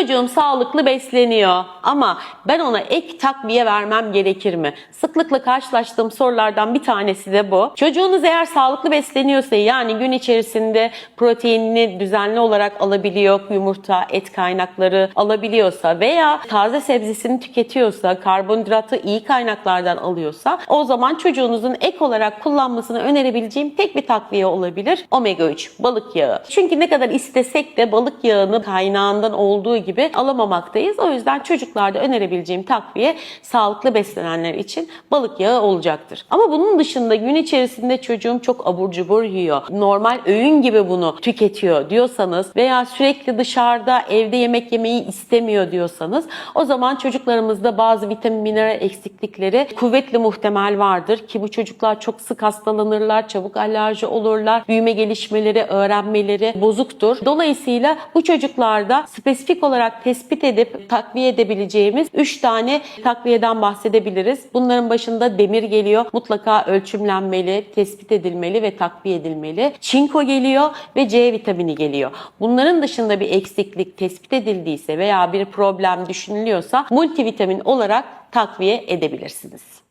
Çocuğum sağlıklı besleniyor ama ben ona ek takviye vermem gerekir mi? Sıklıkla karşılaştığım sorulardan bir tanesi de bu. Çocuğunuz eğer sağlıklı besleniyorsa yani gün içerisinde proteinini düzenli olarak alabiliyor, yumurta, et kaynakları alabiliyorsa veya taze sebzesini tüketiyorsa, karbonhidratı iyi kaynaklardan alıyorsa o zaman çocuğunuzun ek olarak kullanmasını önerebileceğim tek bir takviye olabilir. Omega 3 balık yağı. Çünkü ne kadar istesek de balık yağını kaynağından olduğu gibi alamamaktayız. O yüzden çocuklarda önerebileceğim takviye sağlıklı beslenenler için balık yağı olacaktır. Ama bunun dışında gün içerisinde çocuğum çok abur cubur yiyor. Normal öğün gibi bunu tüketiyor diyorsanız veya sürekli dışarıda evde yemek yemeyi istemiyor diyorsanız o zaman çocuklarımızda bazı vitamin mineral eksiklikleri kuvvetli muhtemel vardır ki bu çocuklar çok sık hastalanırlar, çabuk alerji olurlar, büyüme gelişmeleri, öğrenmeleri bozuktur. Dolayısıyla bu çocuklarda spesifik olarak tespit edip takviye edebileceğimiz 3 tane takviyeden bahsedebiliriz. Bunların başında demir geliyor. Mutlaka ölçümlenmeli, tespit edilmeli ve takviye edilmeli. Çinko geliyor ve C vitamini geliyor. Bunların dışında bir eksiklik tespit edildiyse veya bir problem düşünülüyorsa multivitamin olarak takviye edebilirsiniz.